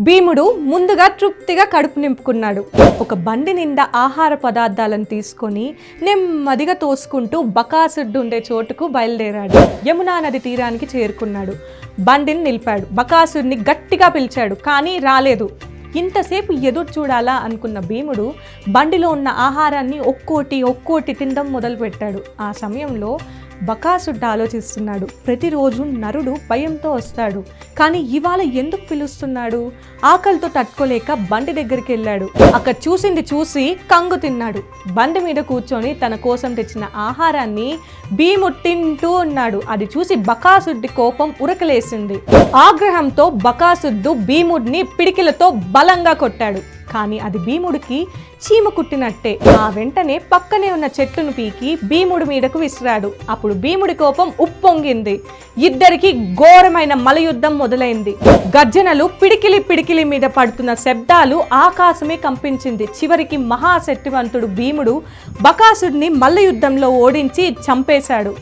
భీముడు ముందుగా తృప్తిగా కడుపు నింపుకున్నాడు. ఒక బండి నిండా ఆహార పదార్థాలను తీసుకొని నెమ్మదిగా తోసుకుంటూ బకాసుడ్డు ఉండే చోటుకు బయలుదేరాడు. యమునా నది తీరానికి చేరుకున్నాడు. బండిని నిలిపాడు. బకాసుడిని గట్టిగా పిలిచాడు కానీ రాలేదు. ఇంతసేపు ఎదురు చూడాలా అనుకున్న భీముడు బండిలో ఉన్న ఆహారాన్ని ఒక్కోటి ఒక్కోటి తినడం మొదలుపెట్టాడు. ఆ సమయంలో బకాసుడ్డ ఆలోచిస్తున్నాడు. ప్రతిరోజు నరుడు భయంతో వస్తాడు. కానీ ఇవాళ ఎందుకు పిలుస్తున్నాడు? ఆకలితో తట్టుకోలేక బండి దగ్గరికి వెళ్ళాడు. అక్కడ చూసింది చూసి కంగు తిన్నాడు. బండి మీద కూర్చొని తన కోసం తెచ్చిన ఆహారాన్ని భీముడు తింటూ ఉన్నాడు. అది చూసి బకాసుడ్డి కోపం ఉరకలేసింది. ఆగ్రహంతో బకాసుద్దు భీముడిని పిడికిలతో బలంగా కొట్టాడు. కానీ అది భీముడికి చీమ కుట్టినట్టే. ఆ వెంటనే పక్కనే ఉన్న చెట్టును పీకి భీముడి మీదకు విసిరాడు. అప్పుడు భీముడి కోపం ఉప్పొంగింది. ఇద్దరికి ఘోరమైన మలయుద్ధం మొదలైంది. గర్జనలు పిడికిలి పిడికిలి మీద పడుతున్న శబ్దాలు ఆకాశమే కంపించింది. చివరికి మహాశక్తివంతుడు భీముడు బకాసుడిని మల్లయుద్ధంలో ఓడించి చంపేశాడు.